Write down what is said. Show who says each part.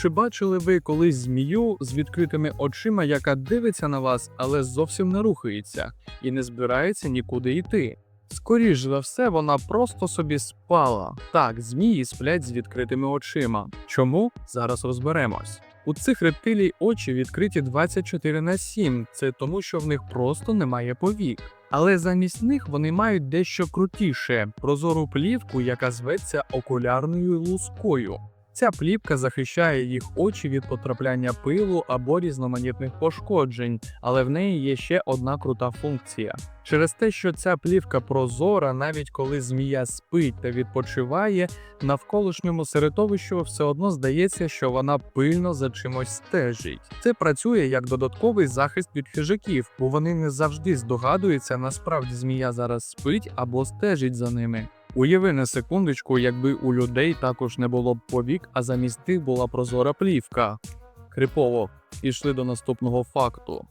Speaker 1: Чи бачили ви колись змію з відкритими очима, яка дивиться на вас, але зовсім не рухається і не збирається нікуди йти? Скоріш за все, вона просто собі спала. Так, змії сплять з відкритими очима. Чому? Зараз розберемось. У цих рептилій очі відкриті 24 на 7. Це тому, що в них просто немає повік. Але замість них вони мають дещо крутіше прозору плівку, яка зветься окулярною лускою. Ця плівка захищає їх очі від потрапляння пилу або різноманітних пошкоджень, але в неї є ще одна крута функція. Через те, що ця плівка прозора, навіть коли змія спить та відпочиває, навколишньому середовищу все одно здається, що вона пильно за чимось стежить. Це працює як додатковий захист від хижаків, бо вони не завжди здогадуються, насправді змія зараз спить або стежить за ними. Уяви на секундочку, якби у людей також не було б повік, а замість тих була прозора плівка. Крипово, ішли до наступного факту.